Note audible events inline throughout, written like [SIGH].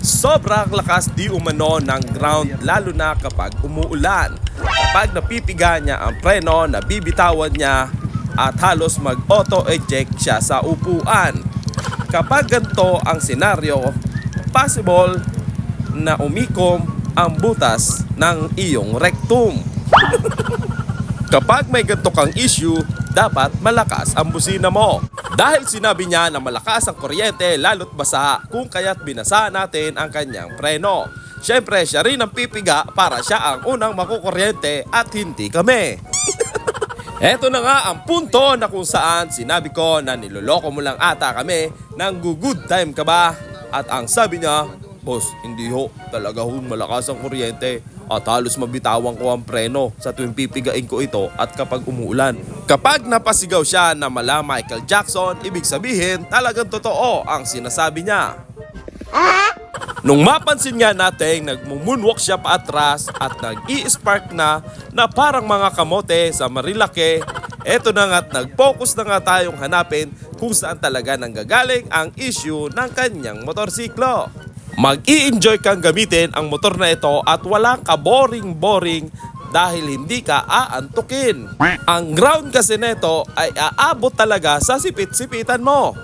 Sobrang lakas di umano ng ground lalo na kapag umuulan. Kapag napipiga niya ang preno, nabibitawan niya at halos mag-auto eject siya sa upuan. Kapag ganito ang senaryo, possible na umikom ang butas ng iyong rectum. [LAUGHS] Kapag may ganito kang issue, dapat malakas ang busina mo. Dahil sinabi niya na malakas ang kuryente lalo't basa kung kaya't binasa natin ang kanyang preno. Siyempre, siya rin ang pipiga para siya ang unang makukuryente at hindi kami. [LAUGHS] Eto na nga ang punto na kung saan sinabi ko na niloloko mo lang ata kami ng good time ka ba? At ang sabi niya, Boss, hindi ho. Talaga ho malakas ang kuryente. At halos mabitawan ko ang preno sa tuwing pipigain ko ito at kapag umuulan. Kapag napasigaw siya na mala Michael Jackson, ibig sabihin talagang totoo ang sinasabi niya. Nung mapansin nga natin, nagmumunwalk siya paatras at nag-i-spark na na parang mga kamote sa Marilake. Eto na nga't nag-focus na nga tayong hanapin kung saan talaga nanggagaling ang issue ng kanyang motorsiklo. Mag-i-enjoy kang gamitin ang motor na ito at walang ka-boring-boring dahil hindi ka aantukin. Ang ground kasi nito ay aabot talaga sa sipit-sipitan mo.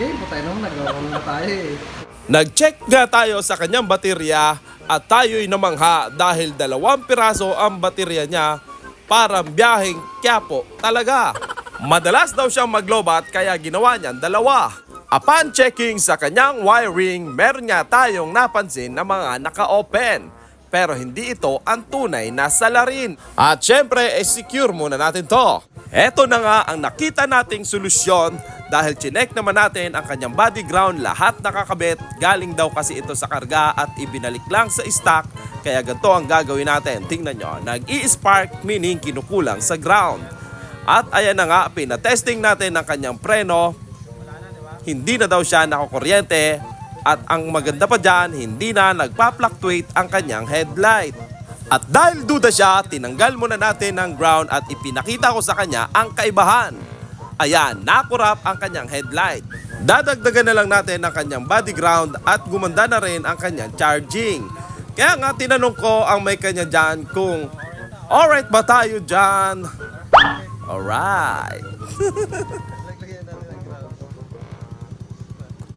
Game po tayo nung nag-roll na tayo eh. Nag-check nga tayo sa kanyang baterya at tayo'y namangha dahil dalawang piraso ang baterya niya parang biyaheng Quiapo talaga. Madalas daw siyang maglobat kaya ginawa niyang dalawa. Upon checking sa kanyang wiring, meron nga tayong napansin na mga naka-open. Pero hindi ito ang tunay na salarin. At syempre, eh, secure muna natin to. Eto na nga ang nakita nating solusyon dahil chinek naman natin ang kanyang body ground lahat nakakabit. Galing daw kasi ito sa karga at ibinalik lang sa stock. Kaya ganito ang gagawin natin. Tingnan nyo, nag-i-spark meaning kinukulang sa ground. At ayan na nga, pinatesting natin ang kanyang preno. Hindi na daw siya nakukuryente at ang maganda pa dyan, hindi na nagpa-fluctuate ang kanyang headlight. At dahil duda siya, tinanggal muna natin ng ground at ipinakita ko sa kanya ang kaibahan. Ayan, nakurap ang kanyang headlight. Dadagdagan na lang natin ang kanyang body ground at gumanda na rin ang kanyang charging. Kaya nga tinanong ko ang may kanya dyan kung alright ba tayo dyan? Alright. [LAUGHS]